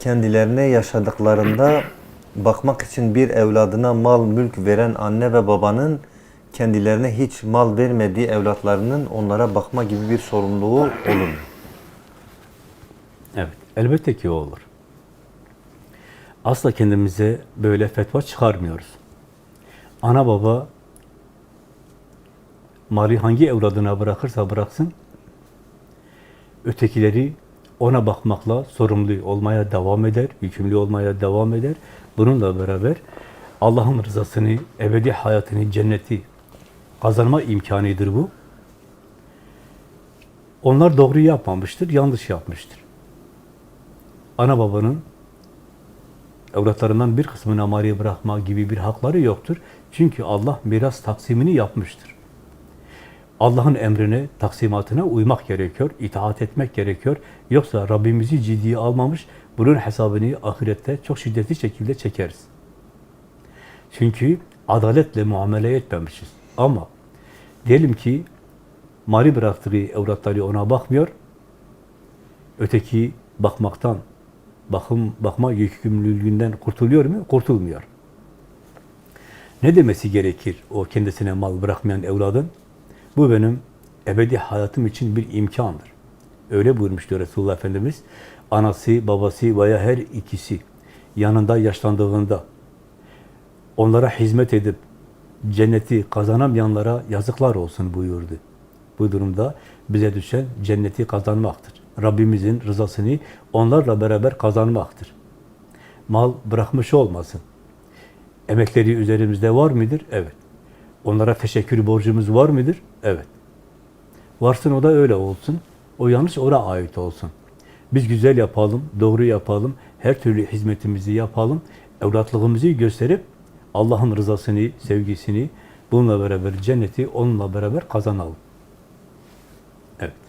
kendilerine yaşadıklarında bakmak için bir evladına mal mülk veren anne ve babanın kendilerine hiç mal vermediği evlatlarının onlara bakma gibi bir sorumluluğu olur mu? Evet, elbette ki o olur. Asla kendimize böyle fetva çıkarmıyoruz. Ana baba mali hangi evladına bırakırsa bıraksın, ötekileri ona bakmakla sorumlu olmaya devam eder, yükümlü olmaya devam eder. Bununla beraber Allah'ın rızasını, ebedi hayatını, cenneti kazanma imkanıdır bu. Onlar doğru yapmamıştır, yanlış yapmıştır. Ana babanın evlatlarından bir kısmını amariye bırakma gibi bir hakları yoktur. Çünkü Allah miras taksimini yapmıştır. Allah'ın emrine, taksimatına uymak gerekiyor, itaat etmek gerekiyor. Yoksa Rabbimizi ciddiye almamış, bunun hesabını ahirette çok şiddetli şekilde çekeriz. Çünkü adaletle muamele etmemişiz. Ama diyelim ki mali bıraktığı evlatları ona bakmıyor, öteki bakmaktan, bakım bakma yükümlülüğünden kurtuluyor mu? Kurtulmuyor. Ne demesi gerekir o kendisine mal bırakmayan evladın? Bu benim ebedi hayatım için bir imkandır. Öyle buyurmuştu Resulullah Efendimiz. Anası, babası veya her ikisi yanında yaşlandığında onlara hizmet edip cenneti kazanamayanlara yazıklar olsun buyurdu. Bu durumda bize düşen cenneti kazanmaktır. Rabbimizin rızasını onlarla beraber kazanmaktır. Mal bırakmış olmasın. Emekleri üzerimizde var mıdır? Evet. Onlara teşekkür borcumuz var mıdır? Evet. Varsın o da öyle olsun. O yanlış ona ait olsun. Biz güzel yapalım, doğru yapalım, her türlü hizmetimizi yapalım, evlatlığımızı gösterip Allah'ın rızasını, sevgisini, bununla beraber cenneti onunla beraber kazanalım. Evet.